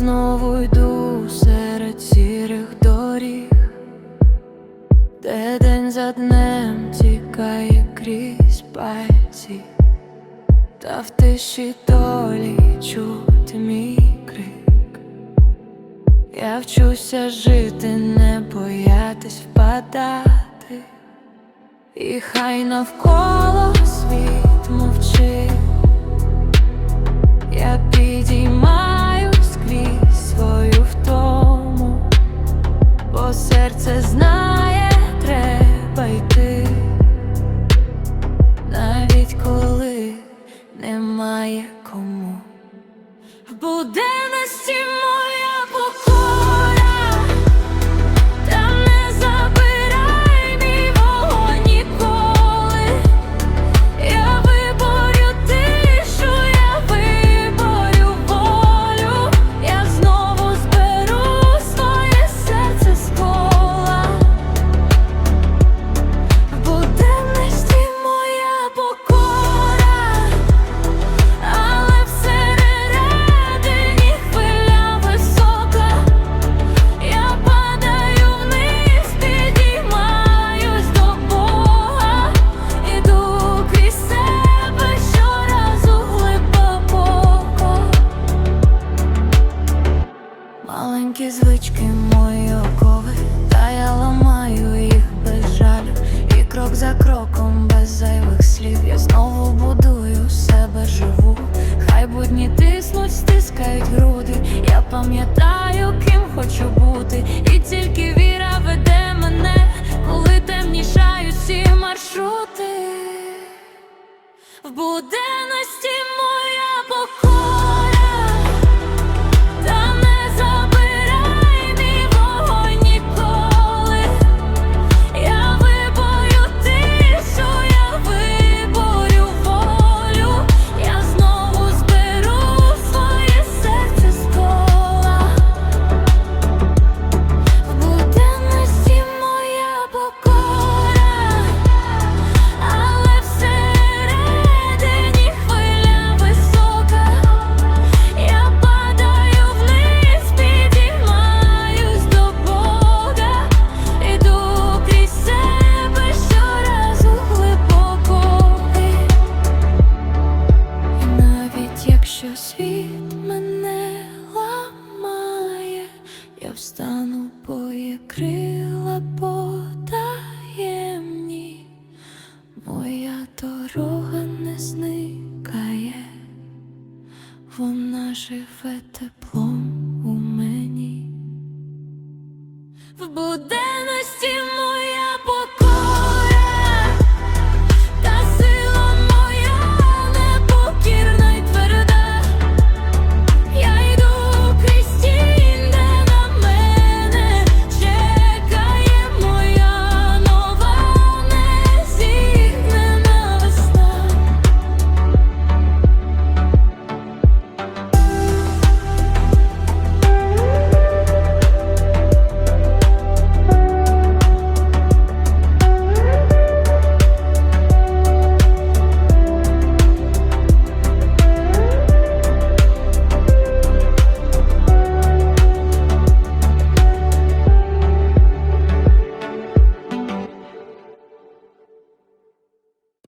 знову йду серед сірих доріг, де день за днем тікає крізь пальці, та в тиші долі чути мій крик. Я вчуся жити, не боятись впадати, і хай навколо світ мовчить. Немає буде на буденності Маленькі звички мої окови, та я ламаю їх без жалю. І крок за кроком, без зайвих слів. Я знову будую себе живу. Хай будні тиснуть, стискають груди. Я пам'ятаю, ким хочу бути, і тільки віра веде мене, коли темнішають всі маршрути. В буденності навіть якщо світ мене ламає, я встану, бо є крила потаємні, моя дорога не зникає, вона живе теплом.